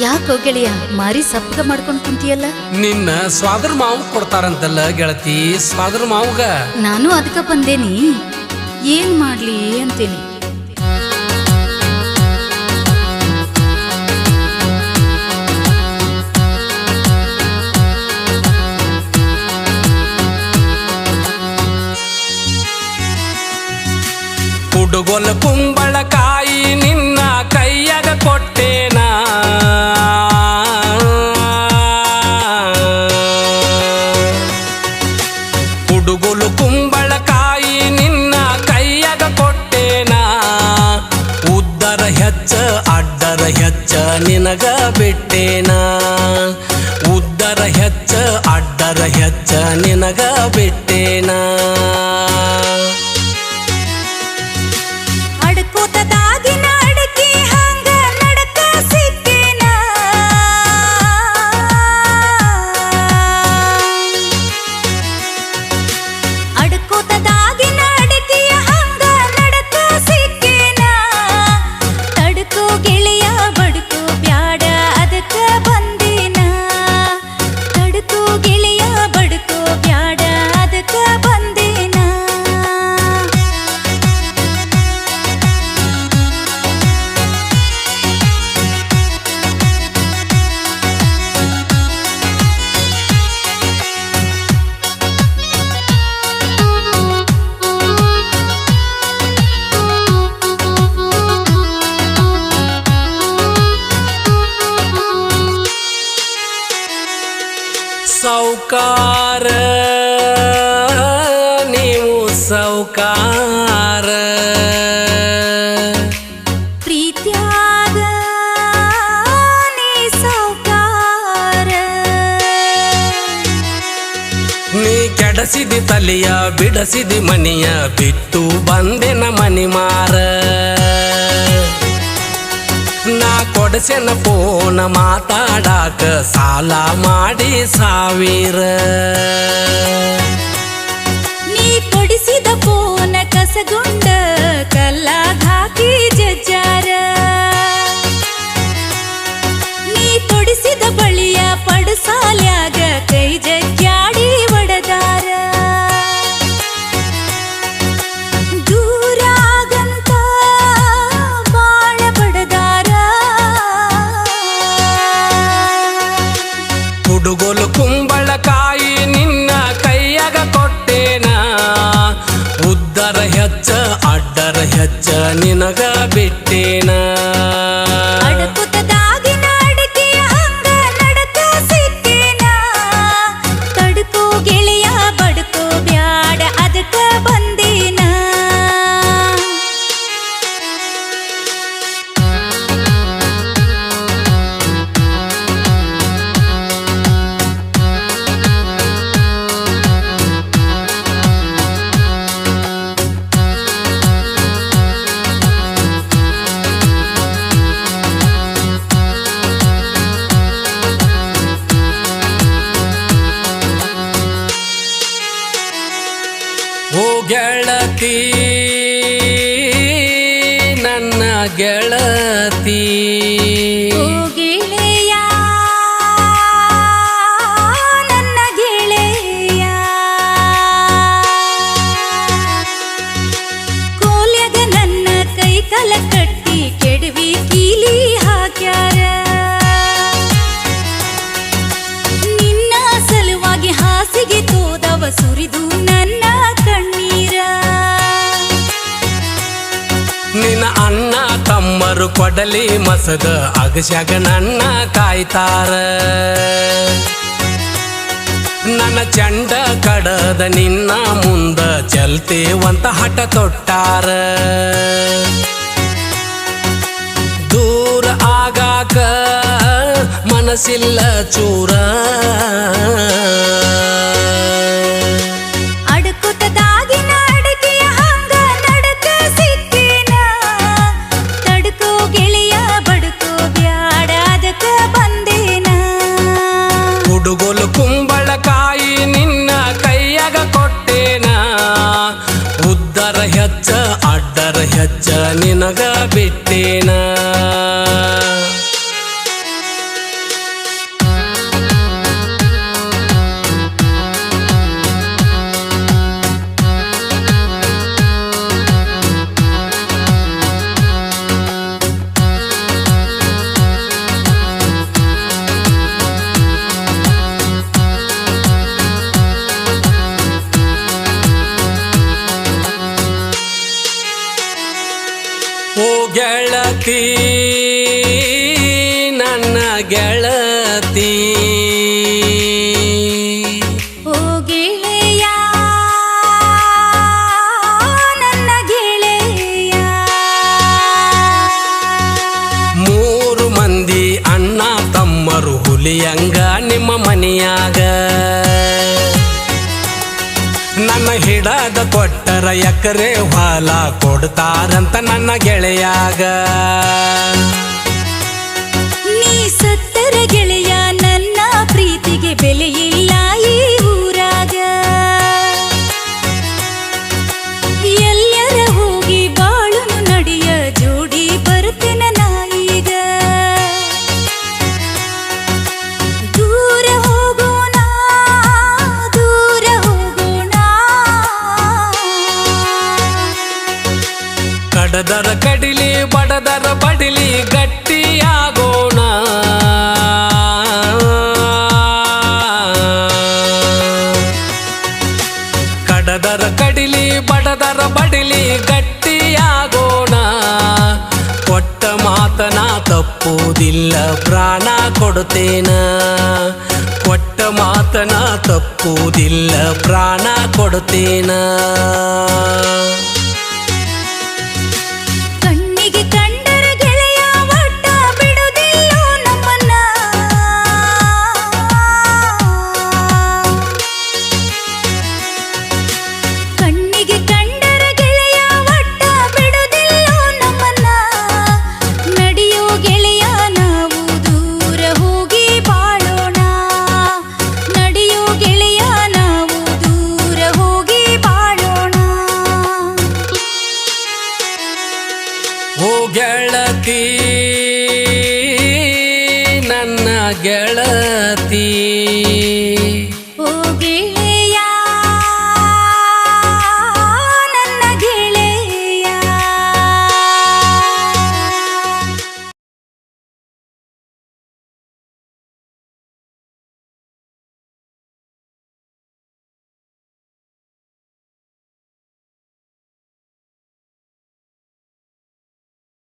ಯಾಕೋ ಗೆಳೆಯ ಮಾರಿ ಸಪ್ಗ ಮಾಡ್ಕೊಂಡ್ ಕುಂತಿಯಲ್ಲ? ನಿನ್ನ ಸ್ವಾದ್ರ ಮಾವು ಕೊಡ್ತಾರಂತಲ್ಲ ಗೆಳತಿ ಸ್ವಾದ್ರ ಮಾವುಗ. ನಾನು ಅದಕ್ಕ ಬಂದೇನಿ. ಏನ್ ಮಾಡ್ಲಿ ಅಂತೇನಿ ಕುಡುಗೊಲ ಕುಂಬಳಕಾಯಿ ನಿನ್ನ ಕೈಯಾಗ ಕೊಟ್ಟೇನ? ಹುಡುಗುಲು ಕುಂಬಳಕಾಯಿ ನಿನ್ನ ಕೈಯಾಗ ಕೊಟ್ಟೇನ? ಉದ್ದರ ಹೆಚ್ಚ, ಅಡ್ಡರ ಹೆಚ್ಚ ನಿನಗ ಬಿಟ್ಟೇನ? ಉದ್ದರ ಹೆಚ್ಚ, ಅಡ್ಡರ ಹೆಚ್ಚ ನಿನಗ ಬಿಟ್ಟೇನ? ಸೌಕಾರ ನೀವು ಸೌಕಾರ ಪ್ರೀತ್ಯಾಗ ನೀ ಸಾವ್ಕಾರ. ನೀ ಕೆಡಸಿದಿ ತಲೆಯ ಬಿಡಸಿದಿ ಮನಿಯ ಬಿಟ್ಟು ಬಂದೆನ ಮನಿ ಮಾರ ನಾ ಫೋನ ಮಾತಾಡಾಕ ಸಾಲ ಮಾಡಿ ಸಾವಿರ. ನೀ ಕೊಡಿಸಿದ ಫೋನ ಕಸಗೊಂಡ ಕಲ್ಲಾಗ ಹಾಕಿ ನಿನಗ ನನ್ನ ತಮ್ಮರು ಕೊಡಲಿ ಮಸದ ಅಗಶಗ ನನ್ನ ಕಾಯ್ತಾರ ನನ್ನ ಚಂಡ ಕಡದ ನಿನ್ನ ಮುಂದ ಚಲ್ತೇವಂತ ಹಠ ತೊಟ್ಟಾರ. ದೂರ ಆಗಾಕ ಮನಸ್ಸಿಲ್ಲ ಚೂರ. ಹೆಚ್ಚ ನಿನಗ ಬಿಟ್ಟೇನ ಗೆಳತಿ ನನ್ನ ಗೆಳತಿ. ಮೂರು ಮಂದಿ ಅಣ್ಣ ತಮ್ಮರು ಹುಲಿಯಂಗ ನಿಮ್ಮ ಮನೆಯಾಗ ನನ್ನ ಹಿಡದ ಕೊಟ್ಟರ ಎಕರೆ ಹೊಲ ಕೊಡ್ತಾರಂತ ನನ್ನ ಗೆಳೆಯಾಗ. ಮಾತನ ತಪ್ಪುವುದಿಲ್ಲ ಪ್ರಾಣ ಕೊಡುತ್ತೇನ? ಕೊಟ್ಟ ಮಾತನ ತಪ್ಪುವುದಿಲ್ಲ ಪ್ರಾಣ ಕೊಡುತ್ತೇನ? ಗೆಳತಿ ನನ್ನ ಗೆಳತಿ.